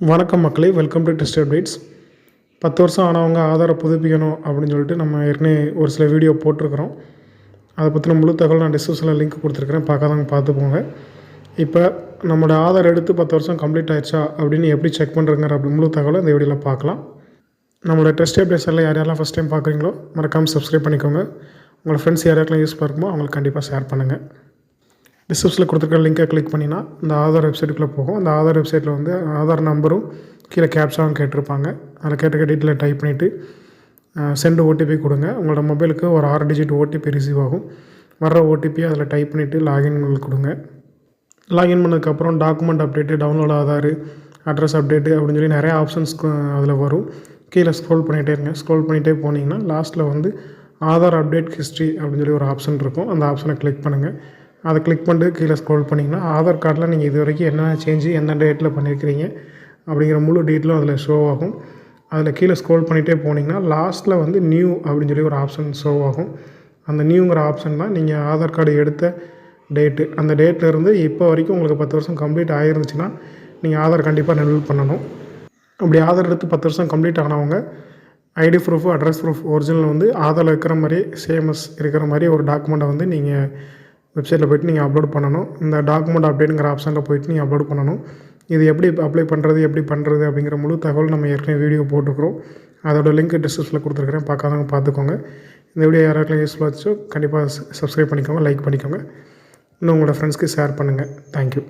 வணக்கம் மக்களே welcome to test updates பத்து வருஷம் ஆனவங்க ஆதாரை புதுப்பிக்கணும் அப்படின்னு சொல்லிட்டு நம்ம ஏற்கனவே ஒரு சில வீடியோ போட்டிருக்கிறோம். அதை பற்றின முழு தகவல் நான் டிஸ்கிரிப்ஷனில் லிங்க் கொடுத்துருக்குறேன். பார்க்காதவங்க பார்த்துப்போங்க இப்போ நம்மளோட ஆதார் எடுத்து பத்து வருஷம் கம்ப்ளீட் ஆயிடுச்சா அப்படின்னு எப்படி செக் பண்ணுறங்கிற அப்படி முழு தகவலை இந்த வீடியோவில் பார்க்கலாம். நம்மளோட டெஸ்ட் அப்டேட்ஸில் யார் யாரெல்லாம் ஃபஸ்ட் டைம் பார்க்குறீங்களோ மறக்காமல் சப்ஸ்கிரைப் பண்ணிக்கோங்க. உங்கள் ஃப்ரெண்ட்ஸ் யார் யாரெல்லாம் யூஸ் பண்ணுமோ அவங்களுக்கு கண்டிப்பாக ஷேர் பண்ணுங்கள் டிஸ்கிரிப்ஷனில் கொடுத்துருக்க லிங்கை கிளிக் பண்ணினா இந்த ஆதார் வெப்சைட்டுக்குள்ளே போகும். அந்த ஆதார் வெப்சைட்டில் வந்து ஆதார் நம்பரும் கீழே கேப்ஸாகவும் கேட்டிருப்பாங்க. அதில் கேட்டு டீட்டெயிலை டைப் பண்ணிவிட்டு சென்ட் ஓடிபி கொடுங்க. உங்களோட மொபைலுக்கு ஒரு ஆறு டிஜிட் ஓடிபி ரிசீவ் ஆகும். வர்ற ஓடிபி அதில் டைப் பண்ணிவிட்டு லாகின் கொடுங்க. லாகின் பண்ணதுக்கப்புறம் document update download Aadhaar address update அப்படின்னு சொல்லி நிறைய ஆப்ஷன்ஸ் அதில் வரும். கீழே ஸ்க்ரோல் பண்ணிகிட்டே இருங்க. ஸ்க்ரோல் பண்ணிகிட்டே போனீங்கன்னா லாஸ்ட்டில் வந்து ஆதார் அப்டேட் ஹிஸ்ட்ரி அப்படின்னு சொல்லி ஒரு ஆப்ஷன் இருக்கும். அந்த ஆப்ஷனை கிளிக் பண்ணுங்கள் அதை கிளிக் பண்ணிட்டு கீழே ஸ்க்ரோல் பண்ணிங்கன்னா ஆதார் கார்டில் நீங்கள் இது வரைக்கும் என்னென்ன சேஞ்சு என்ன டேட்டில் பண்ணியிருக்கிறீங்க அப்படிங்கிற முழு டீட்டெயிலும் அதில் ஷோ ஆகும். அதில் கீழே ஸ்க்ரோல் பண்ணிகிட்டே போனீங்கன்னா லாஸ்ட்டில் வந்து நியூ அப்படின்னு சொல்லி ஒரு ஆப்ஷன் ஷோ ஆகும். அந்த நியூங்கிற ஆப்ஷன் தான் நீங்கள் ஆதார் கார்டு எடுத்த டேட்டு அந்த டேட்லேருந்து இப்போ வரைக்கும் உங்களுக்கு பத்து வருஷம் கம்ப்ளீட் ஆகிருந்துச்சுன்னா நீங்கள் ஆதார் கண்டிப்பாக நெல் பண்ணணும். அப்படி ஆதார் எடுத்து பத்து வருஷம் கம்ப்ளீட் ஆனவங்க ID proof address proof original வந்து ஆதாரில் இருக்கிற மாதிரி சேமஸ் இருக்கிற மாதிரி ஒரு டாக்குமெண்ட்டை வந்து நீங்கள் வெப்சைட்டில் போய்ட்டு நீங்கள் அப்லோட் பண்ணணும். இந்த டாக்குமெண்ட் அப்டேட்டுங்கிற ஆப்ஷனில் போய்ட்டு நீங்கள் அப்லோட் பண்ணணும். இது எப்படி அப்ளை பண்ணுறது எப்படி பண்ணுறது அப்படிங்கிற முழு தகவல் நம்ம ஏற்கனவே வீடியோ போட்டிருக்கிறோம். அதோட லிங்க் டிஸ்கிரிப்ஷனில் கொடுத்துருக்குறேன். பார்க்காதவங்க பார்த்துக்கோங்க. இந்த வீடியோ யாராருக்கும் யூஸ்ஃபுல்லாக வச்சோ கண்டிப்பாக சப்ஸ்கிரைப் பண்ணிக்கோங்க லைக் பண்ணிக்கோங்க. இன்னும் உங்களோட ஃப்ரெண்ட்ஸ்க்கு ஷேர் பண்ணுங்கள் தேங்க்யூ